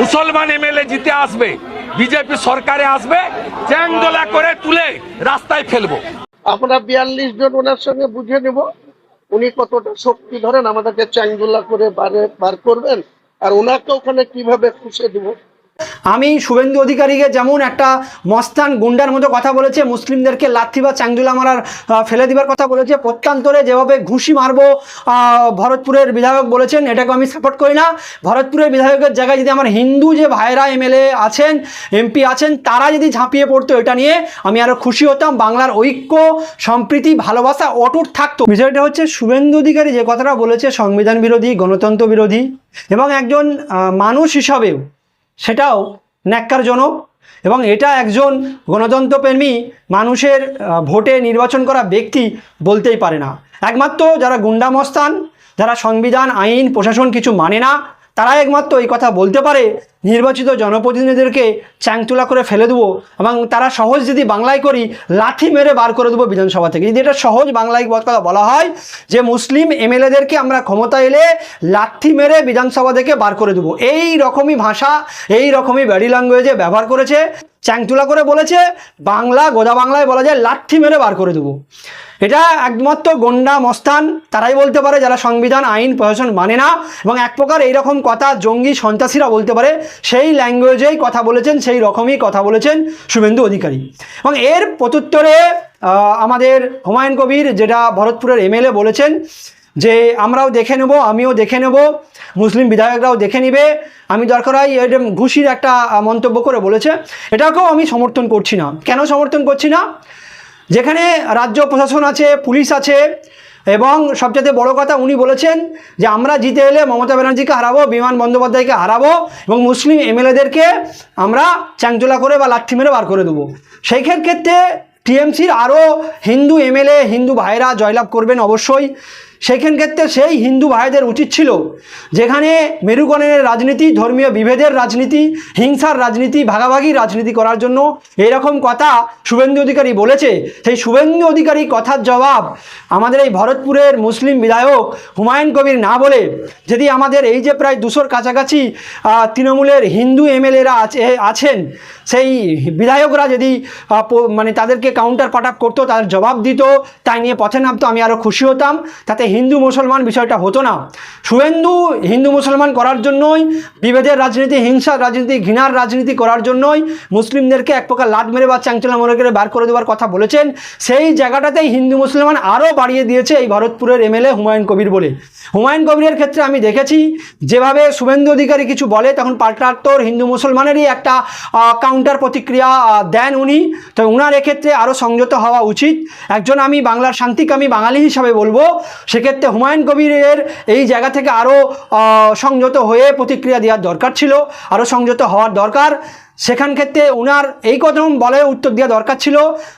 মুসলমান এমএলএ জিতে আসবে, বিজেপি সরকারে আসবে, চ্যাংদোলা করে তুলে রাস্তায় ফেলব। আমরা বিয়াল্লিশ জন ওনার সঙ্গে বুঝে নেব, উনি কতটা শক্তি ধরেন, আমাদেরকে চ্যাংদোলা করে বারে করবেন, আর ওনাকে ওখানে কীভাবে খুশে দেবো? আমি শুভেন্দু অধিকারীকে যেমন একটা মস্তান গুন্ডার মতো কথা বলেছে, মুসলিমদেরকে লাথি বা চাংদুলা মারার ফেলে দিবার কথা বলেছে, প্রত্যান্তরে যেভাবে ঘুষি মারবো ভরতপুরের বিধায়ক বলেছেন, এটাকে আমি সাপোর্ট করি না। ভরতপুরের বিধায়কের জায়গায় যদি আমার হিন্দু যে ভাইরা এমএলএ আছেন, এমপি আছেন, তারা যদি ঝাঁপিয়ে পড়তো এটা নিয়ে, আমি আরও খুশি হতাম। বাংলার ঐক্য, সম্প্রীতি, ভালোবাসা অটুট থাকতো। বিষয়টা হচ্ছে শুভেন্দু অধিকারী যে কথাটা বলেছে, সংবিধান বিরোধী, গণতন্ত্র বিরোধী এবং একজন মানুষ হিসাবেও সেটাও ন্যাক্কারজনক এবং এটা একজন গণতন্ত্রপ্রেমী মানুষের ভোটে নির্বাচন করা ব্যক্তি বলতেই পারে না। একমাত্র যারা গুন্ডামস্তান, যারা সংবিধান, আইন, প্রশাসন কিছু মানে না তারা একমাত্র এই কথা বলতে পারে। নির্বাচিত জনপ্রতিনিধিদেরকে চ্যাংতুলা করে ফেলে দেবো এবং তারা সহজ যদি বাংলায় করি, লাথি মেরে বার করে দেবো বিধানসভা থেকে। যদি এটা সহজ বাংলায় কথা বলা হয় যে মুসলিম এমএলএদেরকে আমরা ক্ষমতা এলে লাথি মেরে বিধানসভা থেকে বার করে দেবো। এই রকমই ভাষা, এই রকমই ব্যাডি ল্যাঙ্গুয়েজে ব্যবহার করেছে চ্যাংতুলা করে বলেছে, বাংলা গোদা বাংলায় বলা যায় লাথি মেরে বার করে দেবো। এটা একমাত্র গন্ডা, মস্তান, তারাই বলতে পারে যারা সংবিধান, আইন, প্রশাসন মানে না। এবং এক প্রকার এইরকম কথা জঙ্গি সন্ত্রাসীরা বলতে পারে, সেই ল্যাঙ্গুয়েজেই কথা বলেছেন, সেই রকমই কথা বলেছেন শুভেন্দু অধিকারী। এবং এর প্রত্যুত্তরে আমাদের হুমায়ুন কবির, যেটা ভরতপুরের এমএলএ বলেছেন যে, আমরাও দেখে নেব, আমিও দেখে নেব, মুসলিম বিধায়করাও দেখে নিবে। আমি দরকার হয় এটা ঘুষির একটা মন্তব্য করে বলেছে। এটাকেও আমি সমর্থন করছি না। কেন সমর্থন করছি না? যেখানে রাজ্য প্রশাসন আছে, পুলিশ আছে, এবং সবচেয়ে বড় কথা উনি বলেছেন যে আমরা জিতে এলে মমতা ব্যানার্জিকে হারাবো, বিমান বন্দ্যোপাধ্যায়কে হারাবো, এবং মুসলিম এমএলএদেরকে আমরা চ্যাংচোলা করে বা লাঠি মেরে বার করে দেবো। সেই ক্ষেত্রে টিএমসির আরও হিন্দু এমএলএ, হিন্দু ভাইরা জয়লাভ করবেন অবশ্যই। সেইখান ক্ষেত্রে সেই হিন্দু ভাইদের উচিত ছিল যেখানে মেরুকরণের রাজনীতি, ধর্মীয় বিভেদের রাজনীতি, হিংসার রাজনীতি, ভাগাভাগি রাজনীতি করার জন্য এরকম কথা শুভেন্দু অধিকারী বলেছে। সেই শুভেন্দু অধিকারী কথার জবাব আমাদের এই ভরতপুরের মুসলিম বিধায়ক হুমায়ুন কবির না বলে, যদি আমাদের এই যে প্রায় দুশোর কাছাকাছি তৃণমূলের হিন্দু এমএলএরা আছে, আছেন, সেই বিধায়করা যদি মানে তাদেরকে কাউন্টার পাট আপ করতো তাদের জবাব দিত, তাই নিয়ে পথে নামতো, আমি আরও খুশি হতাম। তাতে হিন্দু মুসলমান বিষয়টা হতো না। শুভেন্দু হিন্দু মুসলমান করার জন্যই, বিভেদের রাজনীতি হিংসার রাজনীতি, ঘৃণার রাজনীতি করার জন্যই মুসলিমদেরকে এক প্রকার লাট মেরে বা চ্যাংচলা মনে করে বার করে দেওয়ার কথা বলেছেন। সেই জায়গাটাতেই হিন্দু মুসলমান আরও বাড়িয়ে দিয়েছে এই ভরতপুরের এমএলএ হুমায়ুন কবির বলে। হুমায়ুন কবিরের ক্ষেত্রে আমি দেখেছি, যেভাবে শুভেন্দু অধিকারী কিছু বলে, তখন পাল্টাত্তর হিন্দু মুসলমানেরই একটা কাউন্টার প্রতিক্রিয়া দেন উনি। তো উনার এক্ষেত্রে আরও সংযত হওয়া উচিত। একজন আমি বাংলার শান্তিকামী বাঙালি হিসাবে বলব সেক্ষেত্রে হুমায়ুন কবিরের এই জায়গা থেকে আরও সংযত হয়ে প্রতিক্রিয়া দেওয়ার দরকার ছিল, আরও সংযত হওয়ার দরকার। সেখান ক্ষেত্রে উনার এই কদম বলে উত্তর দেওয়া দরকার ছিল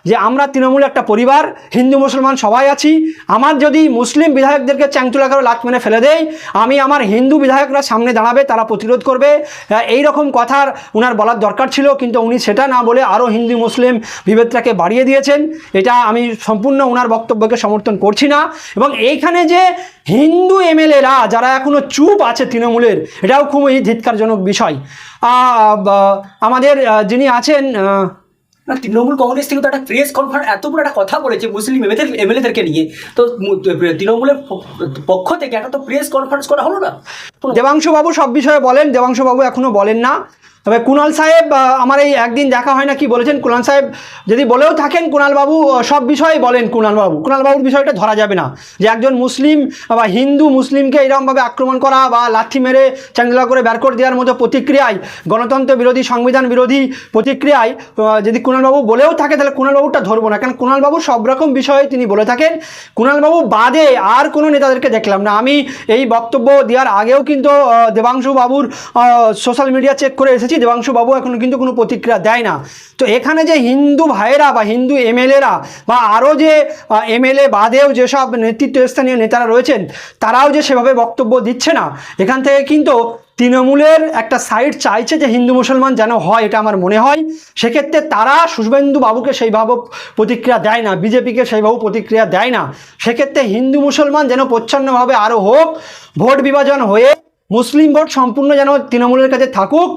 যে, আমরা তৃণমূল একটা পরিবার, হিন্দু, মুসলমান সবাই আছি। আমার যদি মুসলিম বিধায়কদেরকে চ্যাংচুলা করে লাত মেরে ফেলে দেয়, আমি আমার হিন্দু বিধায়করা সামনে দাঁড়াবে, তারা প্রতিরোধ করবে। এই রকম কথার উনার বলার দরকার ছিল, কিন্তু উনি সেটা না বলে আরও হিন্দু, মুসলিম বিভেদটাকে বাড়িয়ে দিয়েছেন। এটা আমি সম্পূর্ণ ওনার বক্তব্যকে সমর্থন করছি না। এবং এইখানে যে হিন্দু এমএলএরা যারা এখনও চুপ আছে তৃণমূলের এটাও খুবই ধিৎকারজনক বিষয়। আমাদের যিনি আছেন না তৃণমূল কংগ্রেস থেকে তো একটা প্রেস কনফারেন্স এত বড় একটা কথা বলেছে মুসলিম এমএলএদের এমএলএদেরকে নিয়ে। তো তৃণমূলের পক্ষ থেকে একটা তো প্রেস কনফারেন্স করা হলো না? দেবাংশু বাবু সব বিষয়ে বলেন দেবাংশু বাবু এখনও বলেন না। তবে কুণাল সাহেব আমার এই একদিন দেখা হয় না, কি বলেছেন? কুণাল সাহেব যদি বলেও থাকেন, কুণাল বাবু সব বিষয়ে বলেন কুণাল বাবু। কুণাল বাবুর বিষয়টা ধরা যাবে না। যে একজন মুসলিম বা হিন্দু মুসলিমকে এরকমভাবে আক্রমণ করা বা লাথি মেরে চ্যাংদোলা করে বের করে দেওয়ার মতো প্রতিক্রিয়ায়, গণতন্ত্র বিরোধী, সংবিধান বিরোধী প্রতিক্রিয়ায় যদি কুণালবাবু বলেও থাকে, তাহলে কুণালবাবুটা ধরবো না। কারণ কুণালবাবু সব রকম বিষয়ে তিনি বলে থাকেন। কুণালবাবু বাদে আর কোনো নেতাদেরকে দেখলাম না। আমি এই বক্তব্য দেওয়ার আগেও কিন্তু দেবাংশু বাবুর সোশ্যাল মিডিয়া চেক করে এসেছি। দেবাংশু বাবু এখন কিন্তু কোনো প্রতিক্রিয়া দেয় না। তো এখানে যে হিন্দু ভাইয়েরা বা হিন্দু এমএলএরা বা আরও যে এমএলএ বাদেও যেসব নেতৃত্বস্থানীয় নেতারা রয়েছেন, তারাও যে সেভাবে বক্তব্য দিচ্ছে না। এখান থেকে কিন্তু তৃণমূলের একটা সাইড চাইছে যে হিন্দু মুসলমান যেন হয়, এটা আমার মনে হয়। সেক্ষেত্রে তারা শুভেন্দু বাবুকে সেইভাবে প্রতিক্রিয়া দেয় না, বিজেপিকে সেইভাবে প্রতিক্রিয়া দেয় না। সেক্ষেত্রে হিন্দু মুসলমান যেন প্রচ্ছন্নভাবে আরও হোক, ভোট বিভাজন হয়ে মুসলিম ভোট সম্পূর্ণ যেন তৃণমূলের কাছে থাকুক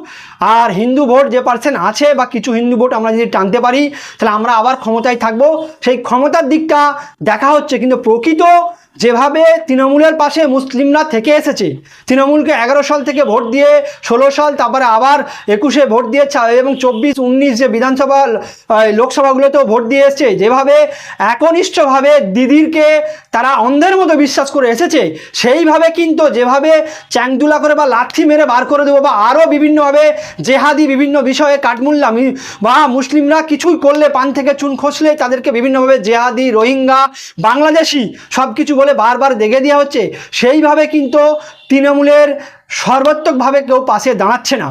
আর হিন্দু ভোট যে পার্সেন্ট আছে বা কিছু হিন্দু ভোট আমরা যদি টানতে পারি, তাহলে আমরা আবার ক্ষমতায় থাকব। সেই ক্ষমতার দিকটা দেখা হচ্ছে, কিন্তু প্রকৃত যেভাবে তৃণমূলের পাশে মুসলিমরা থেকে এসেছে, তৃণমূলকে এগারো সাল থেকে ভোট দিয়ে ষোলো সাল, তারপরে আবার একুশে ভোট দিয়ে এবং চব্বিশ, উনিশ যে বিধানসভা লোকসভাগুলোতেও ভোট দিয়ে এসছে, যেভাবে একনিষ্ঠভাবে দিদিরকে তারা অন্ধের মতো বিশ্বাস করে এসেছে, সেইভাবে কিন্তু যেভাবে চ্যাংদুলা করে বা লাঠি মেরে বার করে দেবো বা আরও বিভিন্নভাবে জেহাদি বিভিন্ন বিষয়ে কাঠমুল্লা মি- বা মুসলিমরা কিছুই করলে, পান থেকে চুন খসলে, তাদেরকে বিভিন্নভাবে জেহাদি, রোহিঙ্গা, বাংলাদেশি সব কিছু বলে বারবার দেখে দেওয়া হচ্ছে। সেইভাবে কিন্তু তৃণমূলের সর্বাত্মকভাবে কেউ পাশে দাঁড়াচ্ছে না।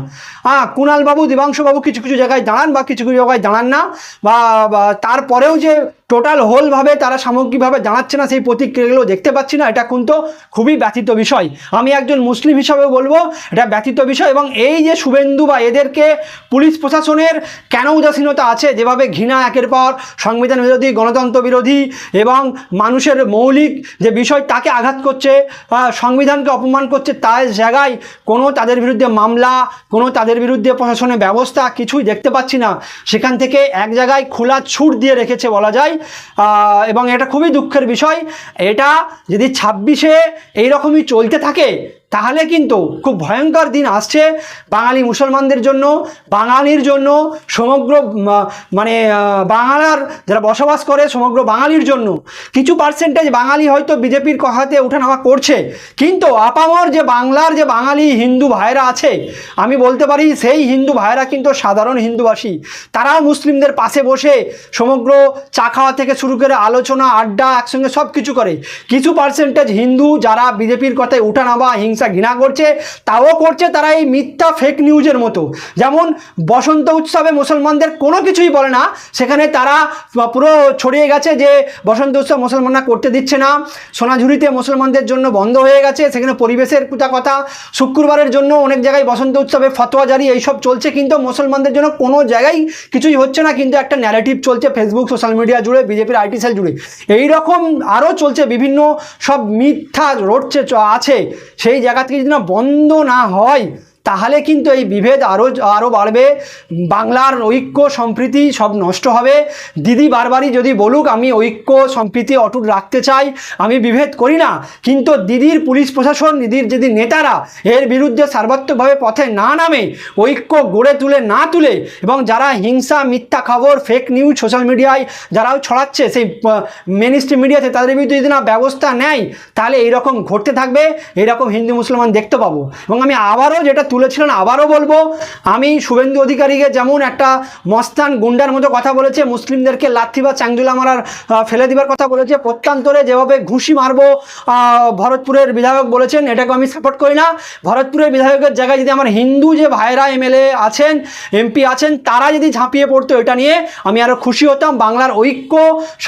হ্যাঁ কুণালবাবু, দেবাংশুবাবু কিছু কিছু জায়গায় দাঁড়ান বা কিছু কিছু জায়গায় দাঁড়ান না। বা তারপরেও যে টোটাল হোলভাবে তারা সামগ্রিকভাবে দাঁড়াচ্ছে না, সেই প্রতিক্রিয়াগুলো দেখতে পাচ্ছি না, এটা কিন্তু খুবই ব্যথিত বিষয়। আমি একজন মুসলিম হিসাবে বলব, এটা ব্যথিত বিষয় এবং এই যে শুভেন্দু বা এদেরকে পুলিশ প্রশাসনের কেন উদাসীনতা আছে, যেভাবে ঘৃণা একের পর সংবিধান বিরোধী, গণতন্ত্র বিরোধী এবং মানুষের মৌলিক যে বিষয়, তাকে আঘাত করছে সংবিধানকে অপমান করছে, তার জায়গায় কোনো তাদের বিরুদ্ধে মামলা, কোনো তাদের বিরুদ্ধে প্রশাসনের ব্যবস্থা কিছুই দেখতে পাচ্ছি না। সেখান থেকে এক জায়গায় খোলা ছুট দিয়ে রেখেছে বলা যায়। এবং এটা খুবই দুঃখের বিষয়। এটা যদি ছাব্বিশে এইরকমই চলতে থাকে তাহলে কিন্তু খুব ভয়ঙ্কর দিন আসছে বাঙালি মুসলমানদের জন্য, বাঙালির জন্য, সমগ্র মানে বাংলার যারা বসবাস করে সমগ্র বাঙালির জন্য। কিছু পার্সেন্টেজ বাঙালি হয়তো বিজেপির কথাতে ওঠানামা করছে, কিন্তু আপামর যে বাংলার যে বাঙালি হিন্দু ভাইরা আছে, আমি বলতে পারি সেই হিন্দু ভাইরা কিন্তু সাধারণ হিন্দুবাসী। তারাও মুসলিমদের পাশে বসে সমগ্র চা খাওয়া থেকে শুরু করে আলোচনা, আড্ডা একসঙ্গে সব কিছু করে। কিছু পার্সেন্টেজ হিন্দু যারা বিজেপির কথায় উঠানামা, হিংসা ঘৃণা করছে, তাও করছে তারা এই মিথ্যা ফেক নিউজের মতো। যেমন বসন্ত উৎসবে মুসলমানদের কোনো কিছুই বলে না, সেখানে তারা পুরো ছড়িয়ে গেছে যে বসন্ত উৎসব মুসলমানরা করতে দিচ্ছে না। সোনাঝুরিতে মুসলমানদের জন্য বন্ধ হয়ে গেছে, সেখানে পরিবেশের কথা কথা। শুক্রবারের জন্য অনেক জায়গায় বসন্ত উৎসবে ফতোয়া জারি, এইসব চলছে, কিন্তু মুসলমানদের জন্য কোনো জায়গায় কিছুই হচ্ছে না, কিন্তু একটা ন্যারেটিভ চলছে ফেসবুক সোশ্যাল মিডিয়া জুড়ে বিজেপির আইটি সেল জুড়ে। এইরকম আরও চলছে, বিভিন্ন সব মিথ্যা রটছে, আছে। সেই জায়গা থেকে যদি না বন্ধ না হয় তাহলে কিন্তু এই বিভেদ আরও আরও বাড়বে। বাংলার ঐক্য সম্প্রীতি সব নষ্ট হবে। দিদি বারবারই যদি বলুক, আমি ঐক্য সম্প্রীতি অটুট রাখতে চাই, আমি বিভেদ করি না। কিন্তু দিদির পুলিশ প্রশাসন, দিদির যদি নেতারা এর বিরুদ্ধে সার্বাত্মকভাবে পথে না নামে, ঐক্য গড়ে তুলে না তুলে, এবং যারা হিংসা, মিথ্যা খবর ফেক নিউজ সোশ্যাল মিডিয়ায় যারাও ছড়াচ্ছে, সেই মেন স্ট্রিম মিডিয়াতে তাদের বিরুদ্ধে যদি না ব্যবস্থা নেয়, তাহলে এইরকম ঘটতে থাকবে, এইরকম হিন্দু মুসলমান দেখতে পাবো। এবং আমি আবারও যেটা তুলেছিলেন, আবারও বলব, আমি শুভেন্দু অধিকারীকে যেমন একটা মস্তান গুন্ডার মতো কথা বলেছে, মুসলিমদেরকে লাথি বা চাংদুলা মারার ফেলে দিবার কথা বলেছে, প্রত্যান্তরে যেভাবে ঘুষি মারবো ভরতপুরের বিধায়ক বলেছেন, এটাকে আমি সাপোর্ট করি না। ভরতপুরের বিধায়কের জায়গায় যদি আমার হিন্দু যে ভাইরা এমএলএ আছেন, এমপি আছেন, তারা যদি ঝাঁপিয়ে পড়তো এটা নিয়ে, আমি আরও খুশি হতাম। বাংলার ঐক্য,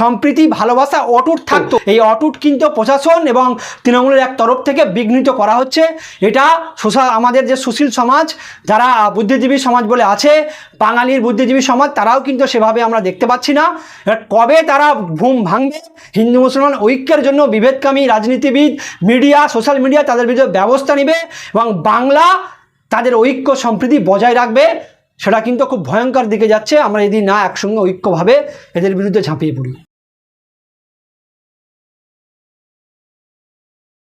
সম্প্রীতি, ভালোবাসা অটুট থাকতো। এই অটুট কিন্তু প্রশাসন এবং তৃণমূলের এক তরফ থেকে বিঘ্নিত করা হচ্ছে। এটা সোশ্যাল আমাদের যে সুশীল সমাজ, যারা বুদ্ধিজীবী সমাজ বলে আছে, বাঙালির বুদ্ধিজীবী সমাজ, তারাও কিন্তু সেভাবে আমরা দেখতে পাচ্ছি না। এবার কবে তারা ঘুম ভাঙবে? হিন্দু, মুসলমান ঐক্যের জন্য বিভেদকামী রাজনীতিবিদ, মিডিয়া, সোশ্যাল মিডিয়া তাদের বিরুদ্ধে ব্যবস্থা নেবে এবং বাংলা তাদের ঐক্য সম্প্রীতি বজায় রাখবে, সেটা কিন্তু খুব ভয়ঙ্কর দিকে যাচ্ছে। আমরা যদি না একসঙ্গে ঐক্যভাবে এদের বিরুদ্ধে ঝাঁপিয়ে পড়ি।